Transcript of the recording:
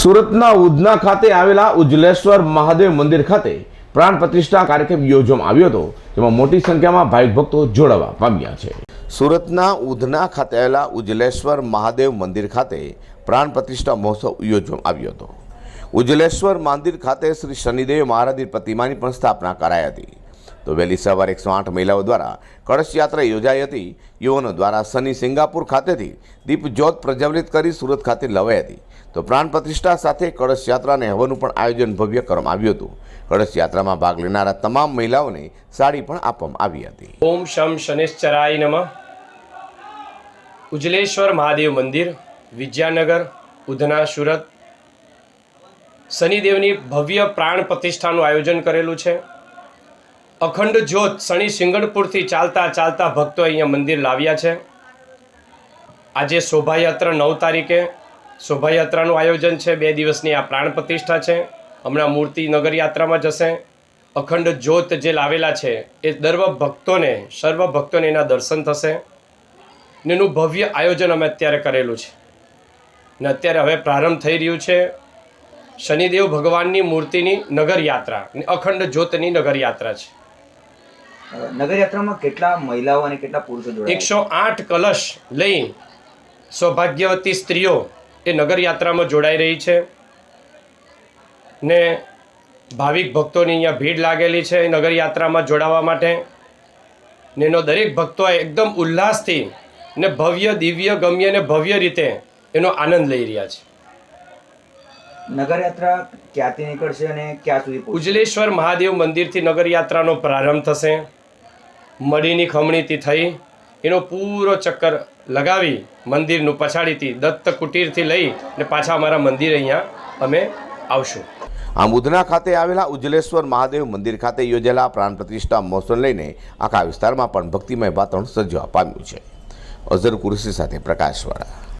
સુરતના ઉધના ખાતે આવેલા ઉજલેશ્વર મહાદેવ મંદિર ખાતે પ્રાણ પ્રતિષ્ઠા કાર્યક્રમ યોજવામાં આવ્યો હતો, જેમાં મોટી સંખ્યામાં ભાવિક ભક્તો જોડાવા પામ્યા છે. સુરતના ઉધના ખાતે આવેલા ઉજલેશ્વર મહાદેવ મંદિર ખાતે પ્રાણ પ્રતિષ્ઠા મહોત્સવ યોજવામાં આવ્યો હતો. ઉજલેશ્વર મંદિર ખાતે શ્રી શનિદેવ મહારાજની પ્રતિમાની પણ સ્થાપના કરાઈ હતી. તો વહેલી સવારે એકસો આઠ મહિલાઓ દ્વારા કળશ યાત્રા યોજાઈ હતી. યુવાનો દ્વારા સની સિંગાપુર ખાતેથી દીપજ્યોત પ્રજ્વલિત કરી સુરત ખાતે લવાઈ હતી. તો પ્રાણ પ્રતિષ્ઠા સાથે કળશ યાત્રા અને પણ આયોજન ભવ્ય કરવામાં આવ્યું હતું. કળશ યાત્રામાં ભાગ લેનારા તમામ મહિલાઓને સાડી પણ આપવામાં આવી હતી. ઓમ શમ શનિશ્ચરાય નમઃ. ઉજલેશ્વર મહાદેવ મંદિર, વિદ્યાનગર, ઉધના સુરત. શનિદેવની ભવ્ય પ્રાણ પ્રતિષ્ઠાનું આયોજન કરેલું છે. અખંડ જ્યોત શનિ સિંગણપુરથી ચાલતા ચાલતા ભક્તો અહીંયા મંદિર લાવ્યા છે. આજે શોભાયાત્રા નવ તારીખે. શોભાયાત્રાનું આયોજન છે. બે દિવસની આ પ્રાણ પ્રતિષ્ઠા છે. હમણાં મૂર્તિ નગર યાત્રામાં જશે. અખંડ જ્યોત જે લાવેલા છે, એ દર્વ ભક્તોને, સર્વ ભક્તોને એના દર્શન થશે. ને એનું ભવ્ય આયોજન અમે અત્યારે કરેલું છે. ને અત્યારે હવે પ્રારંભ થઈ રહ્યું છે. શનિદેવ ભગવાનની મૂર્તિની નગર યાત્રા ને અખંડ જ્યોતની નગર યાત્રા છે. નગરયાત્રામાં કેટલા મહિલાઓ અને કેટલા પુરુષો જોડાયા એકસો આઠ કલશ લઈ સૌભાગ્યવતી સ્ત્રીઓ એ નગર યાત્રામાં જોડાઈ રહી છે. ને ભાવિક ભક્તોની અહીંયા ભીડ લાગેલી છે નગરયાત્રામાં જોડાવા માટે. ને એનો દરેક ભક્તો એકદમ ઉલ્લાસથી ને ભવ્ય દિવ્ય ગમ્ય ને ભવ્ય રીતે એનો આનંદ લઈ રહ્યા છે. નગરયાત્રા ક્યાંથી નીકળશે અને ક્યાં સુધી ઉજલેશ્વર મહાદેવ મંદિરથી નગરયાત્રાનો પ્રારંભ થશે. મડીની ખમણીથી થઈ એનો પૂરો ચક્કર લગાવી મંદિરનું પછાડીથી દત્ત કુટીરથી લઈ ને પાછા અમારા મંદિર અહીંયા અમે આવશું. આમ ઉધના ખાતે આવેલા ઉજ્જલેશ્વર મહાદેવ મંદિર ખાતે યોજેલા પ્રાણ પ્રતિષ્ઠા મહોત્સવને લઈને આખા વિસ્તારમાં પણ ભક્તિમય વાતાવરણ સર્જવા પામ્યું છે. અઝર કુરસી સાથે પ્રકાશવાળા.